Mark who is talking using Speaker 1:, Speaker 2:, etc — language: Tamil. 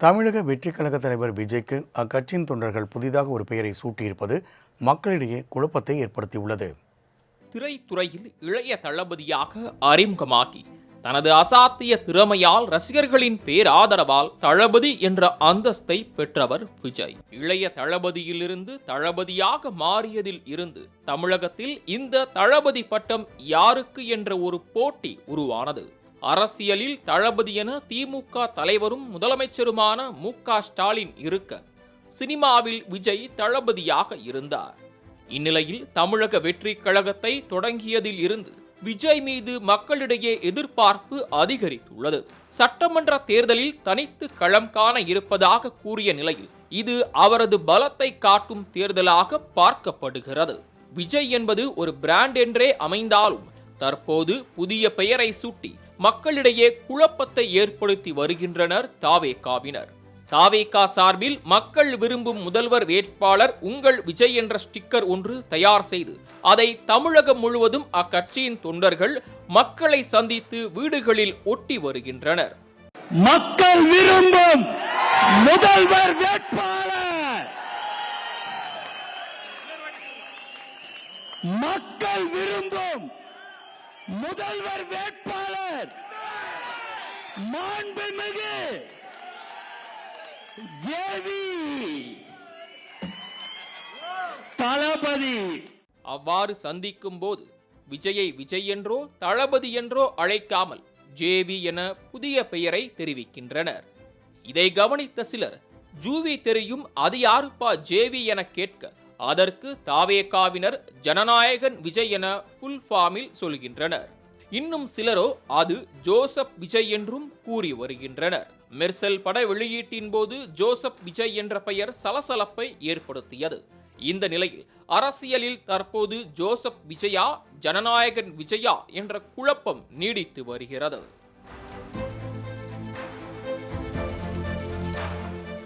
Speaker 1: தமிழக வெற்றி கழக தலைவர் விஜய்க்கு அக்கட்சியின் தொண்டர்கள் புதிதாக ஒரு பெயரை சூட்டியிருப்பது மக்களிடையே குழப்பத்தை ஏற்படுத்தியுள்ளது.
Speaker 2: திரைத்துறையில் இளைய தளபதியாக அறிமுகமாகி தனது அசாத்திய திறமையால் ரசிகர்களின் பேராதரவால் தளபதி என்ற அந்தஸ்தை பெற்றவர் விஜய். இளைய தளபதியிலிருந்து தளபதியாக மாறியதில் இருந்து தமிழகத்தில் இந்த தளபதி பட்டம் யாருக்கு என்ற ஒரு போட்டி உருவானது. அரசியலில் தளபதி என திமுக தலைவரும் முதலமைச்சருமான மு க ஸ்டாலின் இருக்க சினிமாவில் விஜய் தளபதியாக இருந்தார். இந்நிலையில் தமிழக வெற்றி கழகத்தை தொடங்கியதில் இருந்து விஜய் மீது மக்களிடையே எதிர்பார்ப்பு அதிகரித்துள்ளது. சட்டமன்ற தேர்தலில் தனித்து களம் காண இருப்பதாக கூறிய நிலையில் இது அவரது பலத்தை காட்டும் தேர்தலாக பார்க்கப்படுகிறது. விஜய் என்பது ஒரு பிராண்ட் என்றே அமைந்தாலும் தற்போது புதிய பெயரை சூட்டி மக்களிடையே குழப்பத்தை ஏற்படுத்தி வருகின்றனர் தாவேகாவினர். தாவேகா சார்பில் மக்கள் விரும்பும் முதல்வர் வேட்பாளர் உங்கள் விஜய் என்ற ஸ்டிக்கர் ஒன்று தயார் செய்து அதை தமிழகம் முழுவதும் அக்கட்சியின் தொண்டர்கள் மக்களை சந்தித்து வீடுகளில் ஒட்டி வருகின்றனர்.
Speaker 3: மக்கள் விரும்பும் முதல்வர் வேட்பாளர்! மக்கள் விரும்பும் முதல்வர் வேட்பாளர்! மாண்புமிகு ஜேவி. தளபதி.
Speaker 2: அவ்வாறு சந்திக்கும் போது விஜயை விஜய் என்றோ தளபதி என்றோ அழைக்காமல் ஜேவி என புதிய பெயரை தெரிவிக்கின்றனர். இதை கவனித்த சிலர் ஜூவி தெரியும் அது யாருப்பா ஜேவி என கேட்க அதற்கு தாவேகாவினர் ஜனநாயகன் விஜய் என ஃபுல் ஃபார்மில் சொல்கின்றனர். இன்னும் சிலரோ அது ஜோசப் விஜய் என்றும் கூறி வருகின்றனர். மெர்சல் பட வெளியீட்டின் போது ஜோசப் விஜய் என்ற பெயர் சலசலப்பை ஏற்படுத்தியது. இந்த நிலையில் அரசியலில் தற்போது ஜோசப் விஜயா ஜனநாயகன் விஜயா என்ற குழப்பம் நீடித்து வருகிறது.